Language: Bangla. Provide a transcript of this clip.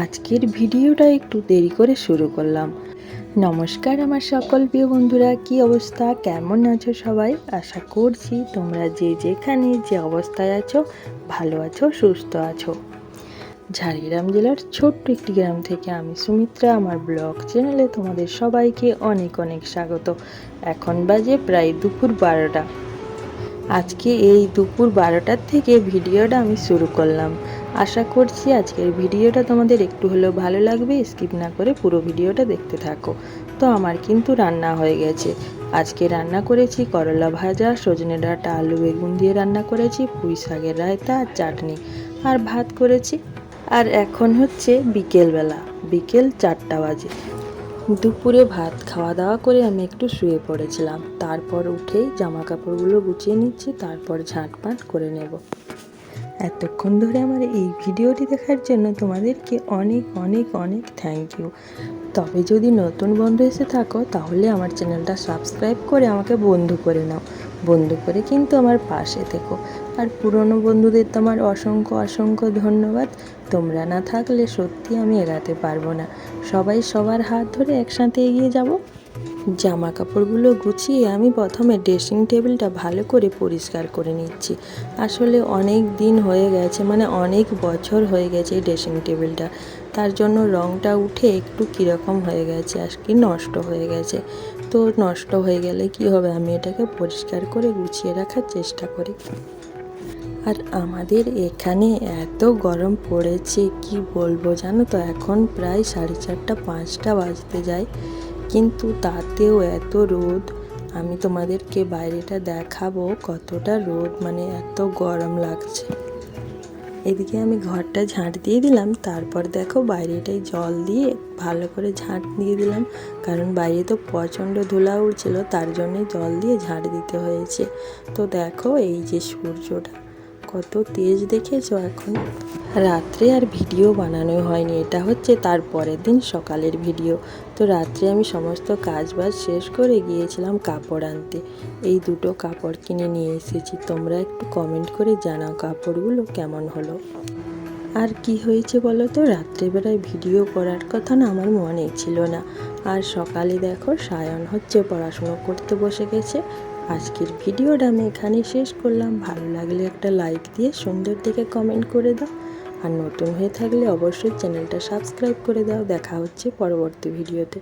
আজকের ভিডিওটা একটু দেরি করে শুরু করলাম। নমস্কার আমার সকল প্রিয় বন্ধুরা, কি অবস্থা? কেমন আছো সবাই? আশা করছি তোমরা যে যেখানে যে অবস্থায় আছো, ভালো আছো, সুস্থ আছো। ঝাড়গ্রাম জেলার ছোট্ট একটি গ্রাম থেকে আমি সুমিত্রা, আমার ব্লগ চ্যানেলে তোমাদের সবাইকে অনেক অনেক স্বাগত। এখন বাজে প্রায় দুপুর বারোটা। আজকে এই দুপুর বারোটার থেকে ভিডিওটা আমি শুরু করলাম। আশা করছি আজকের ভিডিওটা তোমাদের একটু হলেও ভালো লাগবে। স্কিপ না করে পুরো ভিডিওটা দেখতে থাকো। তো আমার কিন্তু রান্না হয়ে গেছে। আজকে রান্না করেছি করলা ভাজা, সজনে ডাঁটা, আলু বেগুন দিয়ে রান্না করেছি, পুঁই শাকের রায়তা আর চাটনি আর ভাত করেছি। আর এখন হচ্ছে বিকেলবেলা, বিকেল চারটা বাজে। দুপুরে ভাত খাওয়া দাওয়া করে আমি একটু শুয়ে পড়েছিলাম। তারপর উঠেই জামা কাপড়গুলো গুছিয়ে নিচ্ছি, তারপর ঝাঁটপাট করে নেব। এতক্ষণ ধরে আমার এই ভিডিওটি দেখার জন্য তোমাদেরকে অনেক অনেক অনেক থ্যাংক ইউ তবে যদি নতুন বন্ধু এসে থাকো, তাহলে আমার চ্যানেলটা সাবস্ক্রাইব করে আমাকে বন্ধু করে নাও। বন্ধু করে কিন্তু আমার পাশে থেকো। আর পুরনো বন্ধুদের তো আমার অসংখ্য অসংখ্য ধন্যবাদ। তোমরা না থাকলে সত্যি আমি এগাতে পারব না। সবাই সবার হাত ধরে একসাথে এগিয়ে যাব। জামা কাপড়গুলো গুছিয়ে আমি প্রথমে ড্রেসিং টেবিলটা ভালো করে পরিষ্কার করে নিচ্ছি। আসলে অনেক দিন হয়ে গেছে মানে অনেক বছর হয়ে গেছে এই ড্রেসিং টেবিলটা। তার জন্য রঙটা উঠে একটু কীরকম হয়ে গেছে আর কি নষ্ট হয়ে গেছে। তো নষ্ট হয়ে গেলে কি হবে? আমি এটাকে পরিষ্কার করে গুছিয়ে রাখার চেষ্টা করি। আর আমাদের এখানে এত গরম পড়েছে, কি বলব জানো তো? এখন প্রায় সাড়ে চারটা, পাঁচটা বাজতে যায়। কিন্তু তাতেও এত রোদ, আমি তোমাদেরকে বাইরেটা দেখাবো কতটা রোদ মানে এত গরম লাগছে। এদিকে আমি ঘরটা ঝাঁট দিয়ে দিলাম, তারপর দেখো বাইরেটাই জল দিয়ে ভালো করে ঝাঁট দিয়ে দিলাম, কারণ বাইরে তো প্রচণ্ড ধুলা উঠছিল তার জন্যে জল দিয়ে ঝাঁট দিতে হয়েছে। তো দেখো এই যে সূর্যটা। কত তেজ দেখেছ এখন? রাত্রে আর ভিডিও বানানো হয়নি, এটা হচ্ছে তার পরের দিন সকালের ভিডিও। তো রাত্রে আমি সমস্ত কাজ বাজ শেষ করে গিয়েছিলাম কাপড় আনতে। এই দুটো কাপড় কিনে নিয়ে এসেছি, তোমরা একটু কমেন্ট করে জানাও কাপড়গুলো কেমন হলো। আর কি হয়েছে বলো তো, রাত্রেবেলায় ভিডিও করার কথা না আমার মনে ছিল না। আর সকালে দেখো সায়ন হচ্ছে পড়াশুনো করতে বসে গেছে আজকের ভিডিওটা আমি এখানে শেষ করলাম। ভালো লাগলে একটা লাইক দিয়ে সুন্দর দেখে কমেন্ট করে দাও। আর নতুন হয়ে থাকলে অবশ্যই চ্যানেলটা সাবস্ক্রাইব করে দাও। দেখা হচ্ছে পরবর্তী ভিডিওতে।